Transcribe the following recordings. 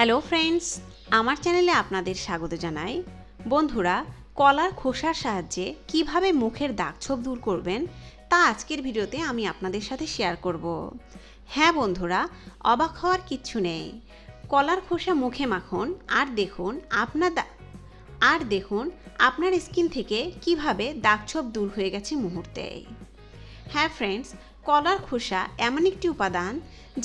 Hello friends আমার চ্যানেলে আপনাদের স্বাগত জানাই। বন্ধুরা, কলার খোসার সাহায্যে কীভাবে মুখের দাগছোপ দূর করবেন, তা আজকের ভিডিওতে আমি আপনাদের সাথে শেয়ার করব। হ্যাঁ বন্ধুরা, অবাক হওয়ার কিচ্ছু নেই। কলার খোসা মুখে মাখুন, আর দেখুন আপনার আর দেখুন আপনার স্কিন থেকে কীভাবে দাগছোপ দূর হয়ে গেছে মুহূর্তেই হ্যাঁ ফ্রেন্ডস কলার খোসা এমন একটি উপাদান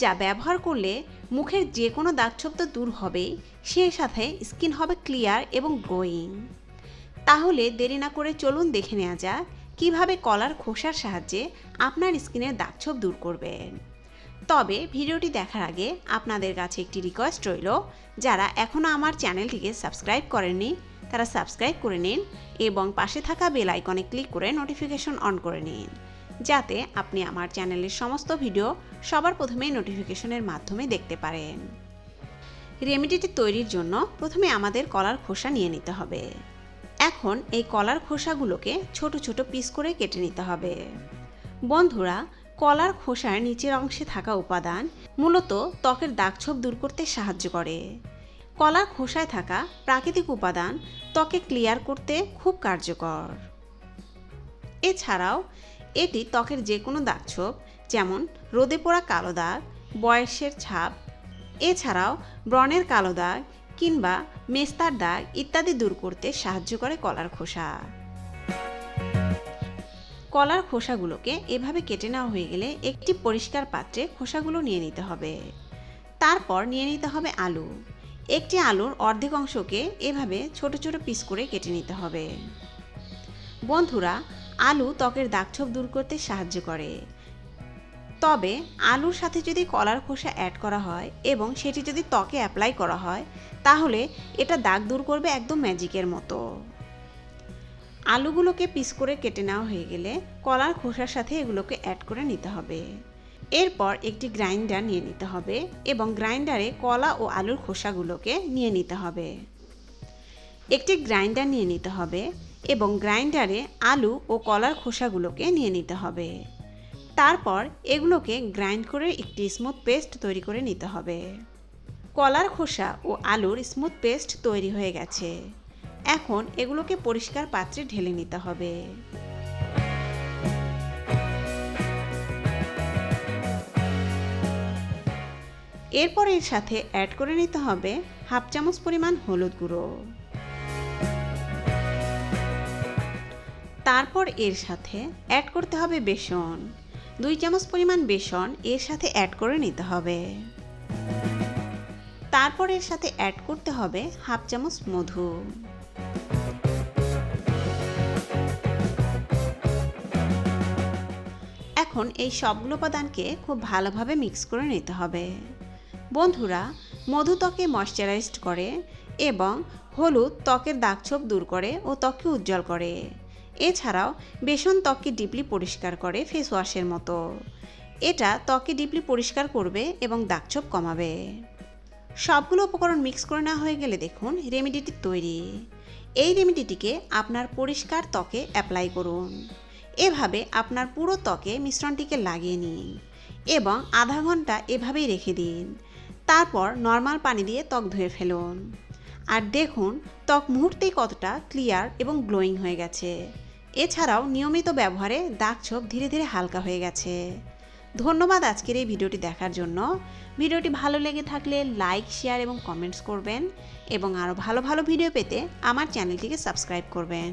যা ব্যবহার করলে মুখের যে কোনো দাগছোপ তো দূর হবেই সেই সাথে স্কিন হবে ক্লিয়ার এবং গ্লোয়িং। তাহলে দেরি না করে চলুন দেখে নেওয়া যাক কীভাবে কলার খোসার সাহায্যে আপনার স্কিনের দাগছোপ দূর করবেন তবে ভিডিওটি দেখার আগে আপনাদের কাছে একটি রিকোয়েস্ট রইল, যারা এখনও আমার চ্যানেলটিকে সাবস্ক্রাইব করেননি, তারা সাবস্ক্রাইব করে নিন এবং পাশে থাকা বেল আইকনে ক্লিক করে নোটিফিকেশন অন করে নিন। যাতে আপনি আমার চ্যানেলের সমস্ত ভিডিও সবার প্রথমেই নোটিফিকেশনের মাধ্যমে দেখতে পারেন। রেমেডিটি তৈরির জন্য প্রথমে আমাদের কলার খোসা নিয়ে নিতে হবে। এখন এই কলার খোসাগুলোকে ছোট ছোট পিস করে কেটে নিতে হবে। বন্ধুরা, কলার খোসার নিচের অংশে থাকা উপাদান মূলত ত্বকের দাগছোপ দূর করতে সাহায্য করে। কলার খোসায় থাকা প্রাকৃতিক উপাদান ত্বকে ক্লিয়ার করতে খুব কার্যকর। এছাড়াও এটি ত্বকের যে কোনো দাগছোপ যেমন রোদে পোড়া কালো দাগ, বয়সের ছাপ, এছাড়াও ব্রণের কালো দাগ কিংবা মেস্তার দাগ ইত্যাদি দূর করতে সাহায্য করে কলার খোসা। কলার খোসাগুলোকে এভাবে কেটে নেওয়া হয়ে গেলে একটি পরিষ্কার পাত্রে খোসাগুলো নিয়ে নিতে হবে। তারপর নিয়ে নিতে হবে আলু। একটি আলুর অর্ধেক অংশকে এভাবে ছোট ছোট পিস করে কেটে নিতে হবে। বন্ধুরা আলু ত্বকের দাগছোপ দূর করতে সাহায্য করে। তবে আলুর সাথে যদি কলার খোসা অ্যাড করা হয় এবং সেটি যদি ত্বকে অ্যাপ্লাই করা হয়, তাহলে এটা দাগ দূর করবে একদম ম্যাজিকের মতো। আলুগুলোকে পিস করে কেটে নেওয়া হয়ে গেলে কলার খোসার সাথে এগুলোকে অ্যাড করে নিতে হবে। এরপর একটি গ্রাইন্ডার নিয়ে নিতে হবে এবং গ্রাইন্ডারে কলা ও আলুর খোসাগুলোকে নিয়ে নিতে হবে। একটি গ্রাইন্ডার নিয়ে নিতে হবে এবং গ্রাইন্ডারে আলু ও কলার খোসাগুলোকে নিয়ে নিতে হবে। তারপর এগুলোকে গ্রাইন্ড করে একটি স্মুথ পেস্ট তৈরি করে নিতে হবে। কলার খোসা ও আলুর স্মুথ পেস্ট তৈরি হয়ে গেছে। এখন এগুলোকে পরিষ্কার পাত্রে ঢেলে নিতে হবে। এরপর এর সাথে অ্যাড করে নিতে হবে হাফ চামচ পরিমাণ হলুদ গুঁড়ো। তারপর এর সাথে অ্যাড করতে হবে বেসন। দুই চামচ পরিমাণ বেসন এর সাথে অ্যাড করে নিতে হবে। তারপর এর সাথে অ্যাড করতে হবে হাফ চামচ মধু। এখন এই সবগুলো উপাদানকে খুব ভালোভাবে মিক্স করে নিতে হবে। বন্ধুরা, মধু ত্বকে ময়শ্চারাইজড করে এবং হলুদ ত্বকের দাগছোপ দূর করে ও ত্বককে উজ্জ্বল করে। এছাড়াও বেসন ত্বককে ডিপলি পরিষ্কার করে ফেস ওয়াশের মতো। এটা ত্বকে ডিপলি পরিষ্কার করবে এবং দাগছোপ কমাবে। সবগুলো উপকরণ মিক্স করে নেওয়া হয়ে গেলে দেখুন রেমেডিটি তৈরি। এই রেমেডিটিকে আপনার পরিষ্কার ত্বকে অ্যাপ্লাই করুন। এভাবে আপনার পুরো ত্বকে মিশ্রণটিকে লাগিয়ে নিন এবং আধা ঘণ্টা এভাবেই রেখে দিন। তারপর নর্মাল পানি দিয়ে ত্বক ধুয়ে ফেলুন। আর দেখুন ত্বক মুহূর্তেই কতটা ক্লিয়ার এবং গ্লোয়িং হয়ে গেছে। এছাড়াও নিয়মিত ব্যবহারে দাগ ছোপ ধীরে ধীরে হালকা হয়ে গেছে। ধন্যবাদ আজকের এই ভিডিওটি দেখার জন্য। ভিডিওটি ভালো লেগে থাকলে লাইক, শেয়ার এবং কমেন্টস করবেন এবং আরও ভালো ভালো ভিডিও পেতে আমার চ্যানেলটিকে সাবস্ক্রাইব করবেন।